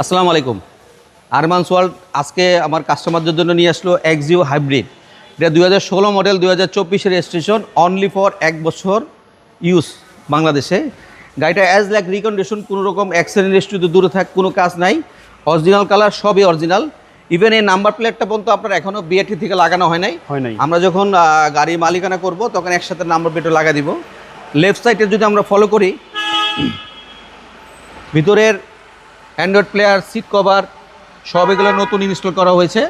আসসালামু আলাইকুম। আরমান্স ওয়ার্ল্ড আজকে আমার কাস্টমারদের জন্য নিয়ে আসলো এক্সিও হাইব্রিড এটা দুই হাজার ষোলো মডেল দুই হাজার চব্বিশের রেজিস্ট্রেশন অনলি ফর এক বছর ইউজ বাংলাদেশে। গাড়িটা অ্যাজ লাইক রিকন্ডিশন কোনো রকম অ্যাক্সিডেন্ট রেস্টুতে দূরে থাক কোনো কাজ নাই। অরিজিনাল কালার সবই অরিজিনাল ইভেন এই নাম্বার প্লেটটা পর্যন্ত আপনার এখনও বিএটি থেকে লাগানো হয় নাই। হয় নাই। আমরা যখন গাড়ি মালিকানা করব তখন একসাথে নাম্বার প্লেটও লাগা দিব। লেফট সাইডে যদি আমরা ফলো করি ভিতরের অ্যান্ড্রয়েড প্লেয়ার সিট কভার সব এগুলো নতুন ইনস্টল করা হয়েছে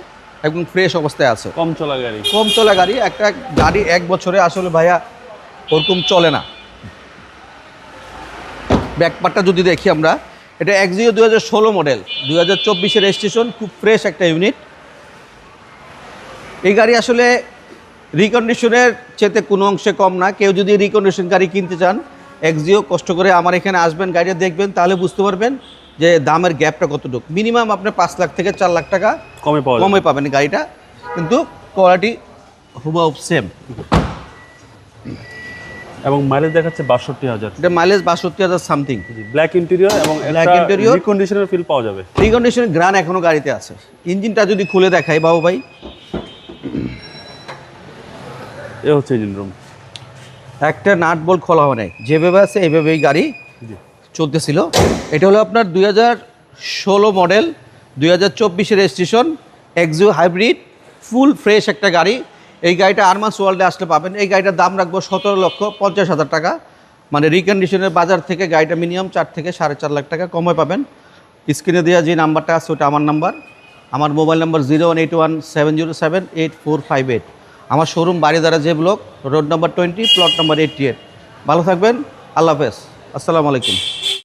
এবং ফ্রেশ অবস্থায় আছে। কম চলা গাড়ি। কম চলা গাড়ি একটা গাড়ি এক বছরে আসলে ভাইয়া ওরকম চলে না। ব্যাকপারটা যদি দেখি আমরা এটা এক্সিও দু হাজার ষোলো মডেল দু হাজার চব্বিশের রেজিস্ট্রেশন খুব ফ্রেশ একটা ইউনিট এই গাড়ি আসলে রিকন্ডিশনের চেতে কোনো অংশে কম না। কেউ যদি রিকন্ডিশন গাড়ি কিনতে চান এক্সিও কষ্ট করে আমার এখানে আসবেন গাড়িটা দেখবেন তাহলে বুঝতে পারবেন যে দামের গ্যাপটা কতটুকু। মিনিমাম আপনার পাঁচ লাখ থেকে চার লাখ টাকা কমে পাওয়া কমে পাবেন গাড়িটা। কিন্তু কোয়ালিটি হুবহু সেম এবং মাইলেজ দেখাচ্ছে বাষট্টি হাজার। এটা মাইলেজ বাষট্টি হাজার সামথিং ব্ল্যাক ইন্টেরিয়র এবং Black interior। রিকন্ডিশনের ফিল পাওয়া যাবে। রিকন্ডিশনের গ্রান এখনও গাড়িতে আছে। ইঞ্জিনটা যদি খুলে দেখাই বাবু ভাই। এ হচ্ছে ইঞ্জিন রুম একটা নাট বল খোলা হয় নাই। যেভাবে আছে এইভাবে এই গাড়ি চলতেছিল। এটা হলো আপনার দুই হাজার ষোলো মডেল দুই হাজার চব্বিশের registration Axio hybrid full fresh একটা গাড়ি। এই গাড়িটা আরমাস ওয়ার্ল্ডে আসলে পাবেন। এই গাড়িটার দাম রাখব সতেরো লক্ষ পঞ্চাশ হাজার টাকা। মানে রিকন্ডিশনের বাজার থেকে গাড়িটা মিনিমাম চার থেকে সাড়ে চার লাখ টাকা কমে পাবেন। স্ক্রিনে দেওয়া যে নাম্বারটা আছে ওটা আমার নাম্বার। আমার mobile number zero one eight one seven zero seven eight four five eight আমার শোরুম বাড়িদারা যে block road number twenty plot number eighty eight ভালো থাকবেন, আল্লাহ হাফেজ। আসসালামু আলাইকুম।